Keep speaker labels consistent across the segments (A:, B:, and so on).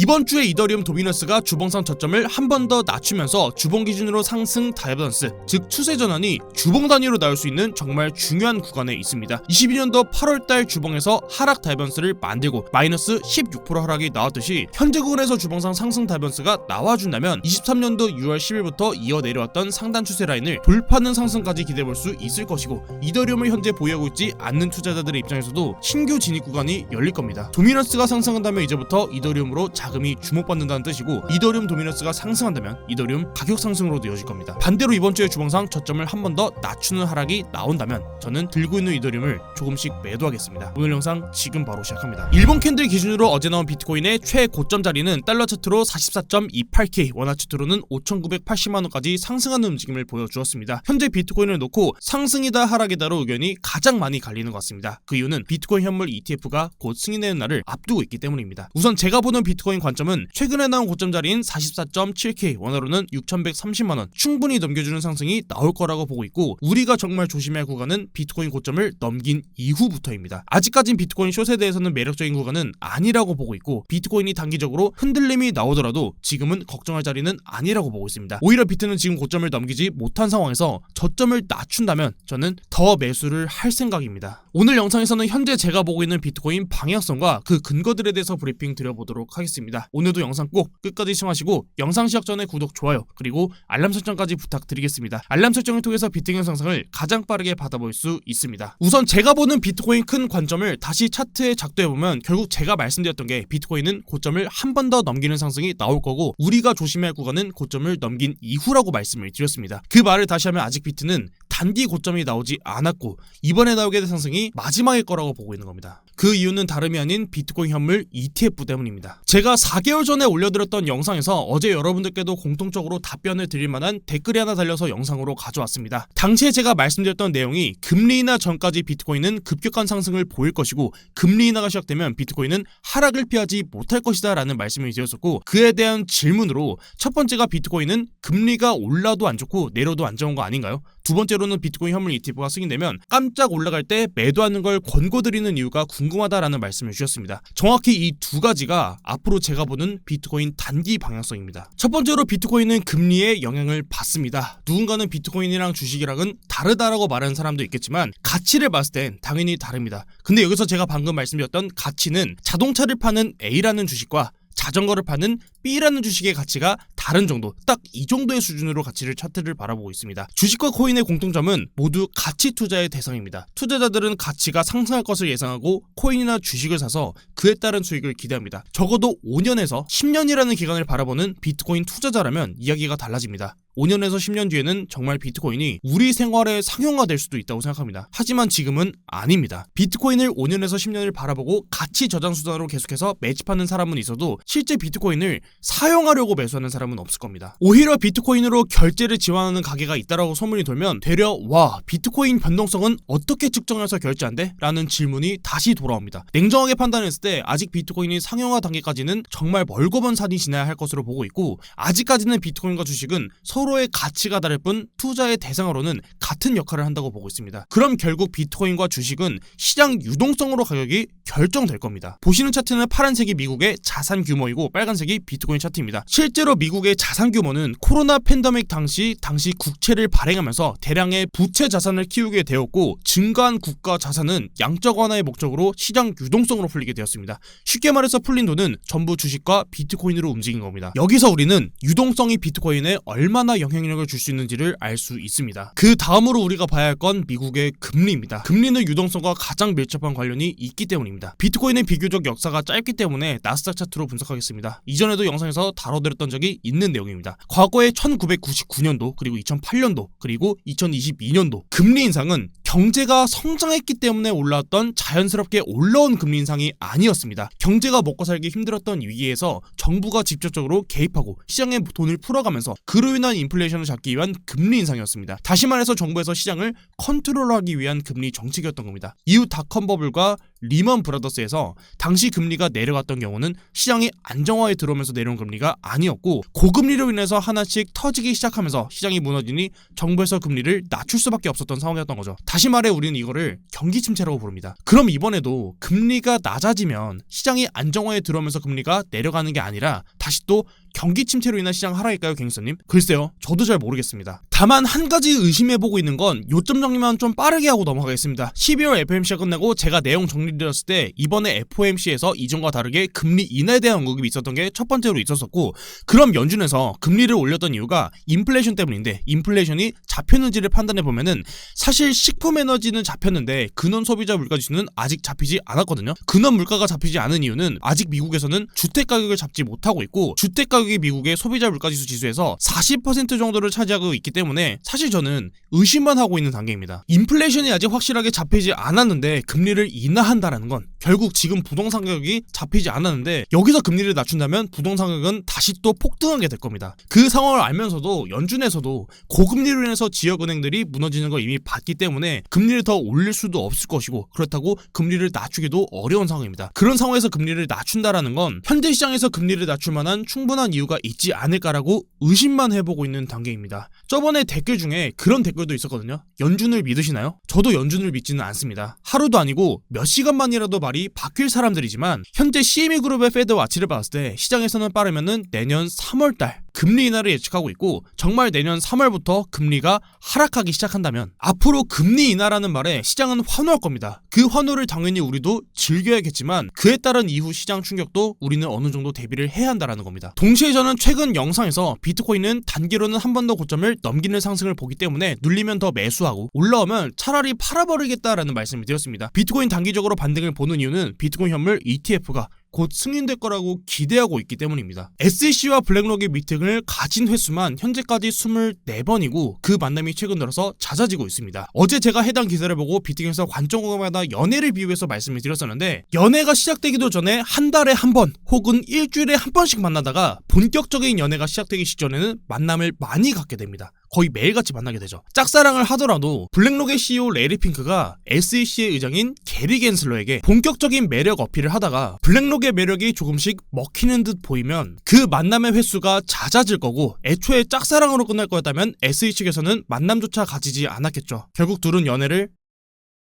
A: 이번 주에 이더리움 도미너스가 주봉상 저점을 한 번 더 낮추면서 주봉 기준으로 상승 다이버던스, 즉 추세 전환이 주봉 단위로 나올 수 있는 정말 중요한 구간에 있습니다. 22년도 8월달 주봉에서 하락 다이버던스를 만들고 마이너스 16% 하락이 나왔듯이 현재 구간에서 주봉상 상승 다이버던스가 나와준다면 23년도 6월 10일부터 이어 내려왔던 상단 추세 라인을 돌파하는 상승까지 기대해볼 수 있을 것이고 이더리움을 현재 보유하고 있지 않는 투자자들의 입장에서도 신규 진입 구간이 열릴 겁니다. 도미너스가 상승한다면 이제부터 이더리움으로 자 금이 주목받는다는 뜻이고 이더리움 도미너스가 상승한다면 이더리움 가격 상승으로도 이어질 겁니다. 반대로 이번 주에 주봉상 저점을 한 번 더 낮추는 하락이 나온다면 저는 들고 있는 이더리움을 조금씩 매도하겠습니다. 오늘 영상 지금 바로 시작합니다. 일본 캔들 기준으로 어제 나온 비트코인의 최고점 자리는 달러 차트로 44.28K, 원화 차트로는 5,980만 원까지 상승하는 움직임을 보여주었습니다. 현재 비트코인을 놓고 상승이다 하락이다로 의견이 가장 많이 갈리는 것 같습니다. 그 이유는 비트코인 현물 ETF가 곧 승인되는 날을 앞두고 있기 때문입니다. 우선 제가 보는 비트코인 관점은 최근에 나온 고점 자리인 44.7K, 원화로는 6,130만 원 충분히 넘겨주는 상승이 나올 거라고 보고 있고 우리가 정말 조심해야 할 구간은 비트코인 고점을 넘긴 이후부터입니다. 아직까진 비트코인 숏에 대해서는 매력적인 구간은 아니라고 보고 있고 비트코인이 단기적으로 흔들림이 나오더라도 지금은 걱정할 자리는 아니라고 보고 있습니다. 오히려 비트는 지금 고점을 넘기지 못한 상황에서 저점을 낮춘다면 저는 더 매수를 할 생각입니다. 오늘 영상에서는 현재 제가 보고 있는 비트코인 방향성과 그 근거들에 대해서 브리핑 드려보도록 하겠습니다. 오늘도 영상 꼭 끝까지 시청하시고 영상 시작 전에 구독, 좋아요 그리고 알람 설정까지 부탁드리겠습니다. 알람 설정을 통해서 비트코인 상승을 가장 빠르게 받아볼 수 있습니다. 우선 제가 보는 비트코인 큰 관점을 다시 차트에 작도해보면 결국 제가 말씀드렸던 게 비트코인은 고점을 한 번 더 넘기는 상승이 나올 거고 우리가 조심해야 할 구간은 고점을 넘긴 이후라고 말씀을 드렸습니다. 그 말을 다시 하면 아직 비트는 단기 고점이 나오지 않았고 이번에 나오게 될 상승이 마지막일 거라고 보고 있는 겁니다. 그 이유는 다름이 아닌 비트코인 현물 ETF 때문입니다. 제가 4개월 전에 올려드렸던 영상에서 어제 여러분들께도 공통적으로 답변을 드릴 만한 댓글이 하나 달려서 영상으로 가져왔습니다. 당시에 제가 말씀드렸던 내용이 금리 인하 전까지 비트코인은 급격한 상승을 보일 것이고 금리 인하가 시작되면 비트코인은 하락을 피하지 못할 것이다 라는 말씀을 드렸었고 그에 대한 질문으로 첫 번째가 비트코인은 금리가 올라도 안 좋고 내려도 안 좋은 거 아닌가요? 두 번째로는 비트코인 현물 ETF가 승인되면 깜짝 올라갈 때 매도하는 걸 권고드리는 이유가 궁 금하다라는 말씀을 주셨습니다. 정확히 이 두 가지가 앞으로 제가 보는 비트코인 단기 방향성입니다. 첫 번째로 비트코인은 금리에 영향을 받습니다. 누군가는 비트코인이랑 주식이랑은 다르다라고 말하는 사람도 있겠지만 가치를 봤을 땐 당연히 다릅니다. 근데 여기서 제가 방금 말씀드렸던 가치는 자동차를 파는 A라는 주식과 자전거를 파는 B라는 주식의 가치가 다른 정도, 딱 이 정도의 수준으로 가치를 차트를 바라보고 있습니다. 주식과 코인의 공통점은 모두 가치 투자의 대상입니다. 투자자들은 가치가 상승할 것을 예상하고 코인이나 주식을 사서 그에 따른 수익을 기대합니다. 적어도 5년에서 10년이라는 기간을 바라보는 비트코인 투자자라면 이야기가 달라집니다. 5년에서 10년 뒤에는 정말 비트코인이 우리 생활의 상용화될 수도 있다고 생각합니다. 하지만 지금은 아닙니다. 비트코인을 5년에서 10년을 바라보고 가치 저장 수단으로 계속해서 매집하는 사람은 있어도 실제 비트코인을 사용하려고 매수하는 사람은 없을 겁니다. 오히려 비트코인으로 결제를 지원하는 가게가 있다라고 소문이 돌면 되려 와 비트코인 변동성은 어떻게 측정해서 결제한대? 라는 질문이 다시 돌아옵니다. 냉정하게 판단했을 때 아직 비트코인이 상용화 단계까지는 정말 멀고 먼 산이 지나야 할 것으로 보고 있고 아직까지는 비트코인과 주식은 서로의 가치가 다를 뿐 투자의 대상으로는 같은 역할을 한다고 보고 있습니다. 그럼 결국 비트코인과 주식은 시장 유동성으로 가격이 결정될 겁니다. 보시는 차트는 파란색이 미국의 자산 규모이고 빨간색이 비트코인 차트입니다. 실제로 미국 의 자산 규모는 코로나 팬데믹 당시 당시 국채를 발행하면서 대량의 부채 자산을 키우게 되었고 증가한 국가 자산은 양적 완화의 목적으로 시장 유동성으로 풀리게 되었습니다. 쉽게 말해서 풀린 돈은 전부 주식과 비트코인으로 움직인 겁니다. 여기서 우리는 유동성이 비트코인에 얼마나 영향력을 줄 수 있는지를 알 수 있습니다. 그 다음으로 우리가 봐야 할 건 미국의 금리입니다. 금리는 유동성과 가장 밀접한 관련이 있기 때문입니다. 비트코인의 비교적 역사가 짧기 때문에 나스닥 차트로 분석하겠습니다. 이전에도 영상에서 다뤄드렸던 적이 있는 내용입니다. 과거에 1999년도 그리고 2008년도 그리고 2022년도 금리 인상은 경제가 성장했기 때문에 올라왔던 자연스럽게 올라온 금리 인상이 아니었습니다. 경제가 먹고 살기 힘들었던 위기에서 정부가 직접적으로 개입하고 시장에 돈을 풀어가면서 그로 인한 인플레이션을 잡기 위한 금리 인상이었습니다. 다시 말해서 정부에서 시장을 컨트롤하기 위한 금리 정책이었던 겁니다. 이후 닷컴 버블과 리먼 브라더스에서 당시 금리가 내려갔던 경우는 시장이 안정화에 들어오면서 내려온 금리가 아니었고 고금리로 인해서 하나씩 터지기 시작하면서 시장이 무너지니 정부에서 금리를 낮출 수밖에 없었던 상황이었던 거죠. 다시 말해 우리는 이거를 경기 침체라고 부릅니다. 그럼 이번에도 금리가 낮아지면 시장이 안정화에 들어오면서 금리가 내려가는 게 아니라 다시 또 경기 침체로 인한 시장 하락일까요, 갱서님? 글쎄요, 저도 잘 모르겠습니다. 다만 한 가지 의심해보고 있는 건 요점 정리만 좀 빠르게 하고 넘어가겠습니다. 12월 FOMC가 끝나고 제가 내용 정리드렸을 때 이번에 FOMC에서 이전과 다르게 금리 인하에 대한 언급이 있었던 게 첫 번째로 있었었고 그럼 연준에서 금리를 올렸던 이유가 인플레이션 때문인데 인플레이션이 잡혔는지를 판단해 보면은 사실 식품 에너지는 잡혔는데 근원 소비자 물가 지수는 아직 잡히지 않았거든요. 근원 물가가 잡히지 않은 이유는 아직 미국에서는 주택 가격을 잡지 못하고 있고 주택 가격이 미국의 소비자 물가 지수 지수에서 40% 정도를 차지하고 있기 때문에 사실 저는 의심만 하고 있는 단계입니다. 인플레이션이 아직 확실하게 잡히지 않았는데 금리를 인하한다라는 건 결국 지금 부동산 가격이 잡히지 않았는데 여기서 금리를 낮춘다면 부동산 가격은 다시 또 폭등하게 될 겁니다. 그 상황을 알면서도 연준에서도 고금리로 인해서 지역은행들이 무너지는 걸 이미 봤기 때문에 금리를 더 올릴 수도 없을 것이고 그렇다고 금리를 낮추기도 어려운 상황입니다. 그런 상황에서 금리를 낮춘다라는 건 현재 시장에서 금리를 낮출 만한 충분한 이유가 있지 않을까라고 의심만 해보고 있는 단계입니다. 저번에 댓글 중에 그런 댓글도 있었거든요. 연준을 믿으시나요? 저도 연준을 믿지는 않습니다. 하루도 아니고 몇 시간만이라도 말이 바뀔 사람들이지만 현재 CME 그룹의 페드 와치를 봤을 때 시장에서는 빠르면은 내년 3월달 금리 인하를 예측하고 있고 정말 내년 3월부터 금리가 하락하기 시작한다면 앞으로 금리 인하라는 말에 시장은 환호할 겁니다. 그 환호를 당연히 우리도 즐겨야겠지만 그에 따른 이후 시장 충격도 우리는 어느 정도 대비를 해야 한다라는 겁니다. 동시에 저는 최근 영상에서 비트코인은 단기로는 한 번 더 고점을 넘기는 상승을 보기 때문에 눌리면 더 매수하고 올라오면 차라리 팔아버리겠다라는 말씀을 드렸습니다. 비트코인 단기적으로 반등을 보는 이유는 비트코인 현물 ETF가 곧 승인될 거라고 기대하고 있기 때문입니다. SEC와 블랙록의 미팅을 가진 횟수만 현재까지 24번이고 그 만남이 최근 들어서 잦아지고 있습니다. 어제 제가 해당 기사를 보고 비팅에서 관점공마다 연애를 비유해서 말씀을 드렸었는데 연애가 시작되기도 전에 한 달에 한 번 혹은 일주일에 한 번씩 만나다가 본격적인 연애가 시작되기 직전에는 만남을 많이 갖게 됩니다. 거의 매일같이 만나게 되죠. 짝사랑을 하더라도 블랙록의 CEO 레리 핑크가 SEC의 의장인 게리 겐슬러에게 본격적인 매력 어필을 하다가 블랙록의 매력이 조금씩 먹히는 듯 보이면 그 만남의 횟수가 잦아질 거고 애초에 짝사랑으로 끝날 거였다면 SE 측에서는 만남조차 가지지 않았겠죠. 결국 둘은 연애를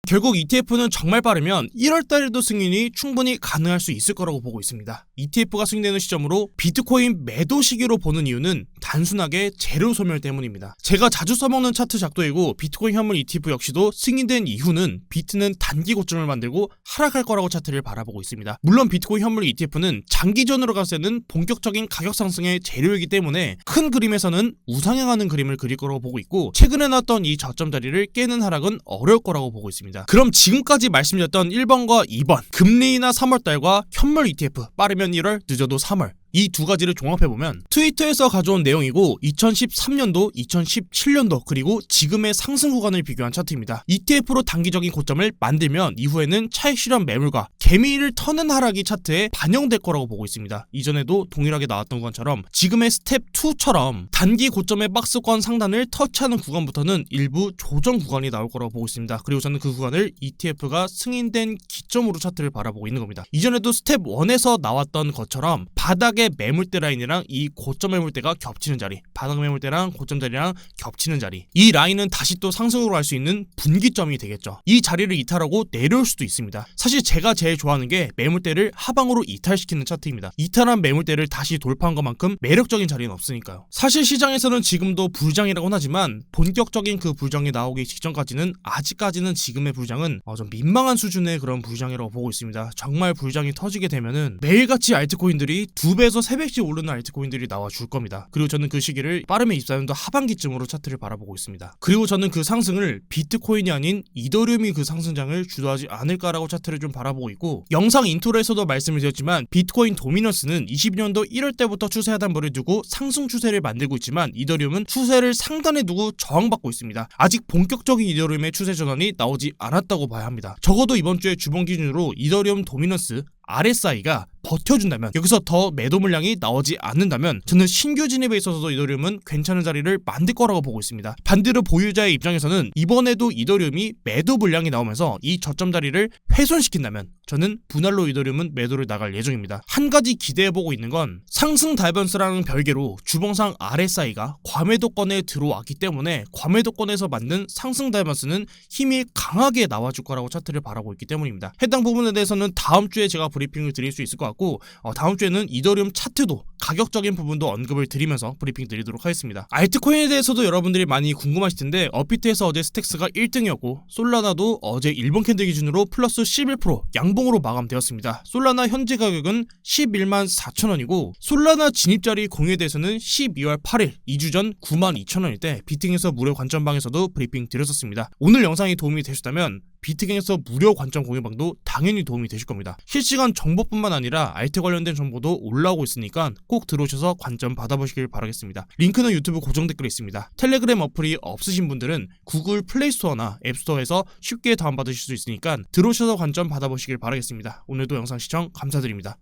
A: 결국 ETF는 정말 빠르면 1월 달에도 승인이 충분히 가능할 수 있을 거라고 보고 있습니다. ETF가 승인되는 시점으로 비트코인 매도 시기로 보는 이유는 단순하게 재료 소멸 때문입니다. 제가 자주 써먹는 차트 작도이고 비트코인 현물 ETF 역시도 승인된 이후는 비트는 단기 고점을 만들고 하락할 거라고 차트를 바라보고 있습니다. 물론 비트코인 현물 ETF는 장기전으로 때는 본격적인 가격 상승의 재료이기 때문에 큰 그림에서는 우상향하는 그림을 그릴 거라고 보고 있고 최근에 나왔던 이 저점 자리를 깨는 하락은 어려울 거라고 보고 있습니다. 그럼 지금까지 말씀드렸던 1번과 2번 금리 인하 3월달과 현물 ETF 빠르면 1월 늦어도 3월 이 두 가지를 종합해보면 트위터에서 가져온 내용이고 2013년도, 2017년도 그리고 지금의 상승 구간을 비교한 차트입니다. ETF로 단기적인 고점을 만들면 이후에는 차익 실현 매물과 개미를 터는 하락이 차트에 반영될 거라고 보고 있습니다. 이전에도 동일하게 나왔던 것처럼 지금의 스텝 2처럼 단기 고점의 박스권 상단을 터치하는 구간부터는 일부 조정 구간이 나올 거라고 보고 있습니다. 그리고 저는 그 구간을 ETF가 승인된 기점으로 차트를 바라보고 있는 겁니다. 이전에도 스텝 1에서 나왔던 것처럼 바닥 의 매물대 라인이랑 이 고점 매물대가 겹치는 자리, 바닥 매물대랑 고점 자리랑 겹치는 자리. 이 라인은 다시 또 상승으로 할 수 있는 분기점이 되겠죠. 이 자리를 이탈하고 내려올 수도 있습니다. 사실 제가 제일 좋아하는 게 매물대를 하방으로 이탈시키는 차트입니다. 이탈한 매물대를 다시 돌파한 것만큼 매력적인 자리는 없으니까요. 사실 시장에서는 지금도 불장이라고는 하지만 본격적인 그 불장이 나오기 직전까지는 아직까지는 지금의 불장은 어, 좀 민망한 수준의 그런 불장이라고 보고 있습니다. 정말 불장이 터지게 되면은 매일같이 알트코인들이 두배 에서 세 배씩 오르는 알트코인들이 나와 줄 겁니다. 그리고 저는 그 시기를 빠르면 24년도 하반기쯤으로 차트를 바라보고 있습니다. 그리고 저는 그 상승을 비트코인이 아닌 이더리움이 그 상승장을 주도하지 않을까라고 차트를 좀 바라보고 있고 영상 인트로에서도 말씀을 드렸지만 비트코인 도미너스는 22년도 1월 때부터 추세 하단부를 두고 상승 추세를 만들고 있지만 이더리움은 추세를 상단에 두고 저항받고 있습니다. 아직 본격적인 이더리움의 추세 전환이 나오지 않았다고 봐야 합니다. 적어도 이번 주에 주봉 기준으로 이더리움 도미너스 RSI가 버텨준다면 여기서 더 매도 물량이 나오지 않는다면 저는 신규 진입에 있어서도 이더리움은 괜찮은 자리를 만들 거라고 보고 있습니다. 반대로 보유자의 입장에서는 이번에도 이더리움이 매도 물량이 나오면서 이 저점 자리를 훼손시킨다면 저는 분할로 이더리움은 매도를 나갈 예정입니다. 한 가지 기대해보고 있는 건 상승 다이번스랑은 별개로 주봉상 RSI가 과매도권에 들어왔기 때문에 과매도권에서 만든 상승 다이번스는 힘이 강하게 나와줄 거라고 차트를 바라고 있기 때문입니다. 해당 부분에 대해서는 다음 주에 제가 브리핑을 드릴 수 있을 것 같고 어, 다음 주에는 이더리움 차트도 가격적인 부분도 언급을 드리면서 브리핑 드리도록 하겠습니다. 알트코인에 대해서도 여러분들이 많이 궁금하실 텐데 업비트에서 어제 스택스가 1등이었고 솔라나도 어제 일본 캔들 기준으로 플러스 11%양 봉으로 마감되었습니다. 솔라나 현재 가격은 11만 4천 원이고 솔라나 진입자리 공유에 대해서는 12월 8일 2주 전 9만 2천 원일 때 비팅에서 무료 관점방에서도 브리핑 드렸었습니다. 오늘 영상이 도움이 되셨다면 비트갱에서 무료 관점 공유방도 당연히 도움이 되실 겁니다. 실시간 정보뿐만 아니라 알트 관련된 정보도 올라오고 있으니까 꼭 들어오셔서 관점 받아보시길 바라겠습니다. 링크는 유튜브 고정 댓글에 있습니다. 텔레그램 어플이 없으신 분들은 구글 플레이 스토어나 앱스토어에서 쉽게 다운받으실 수 있으니까 들어오셔서 관점 받아보시길 바라겠습니다. 오늘도 영상 시청 감사드립니다.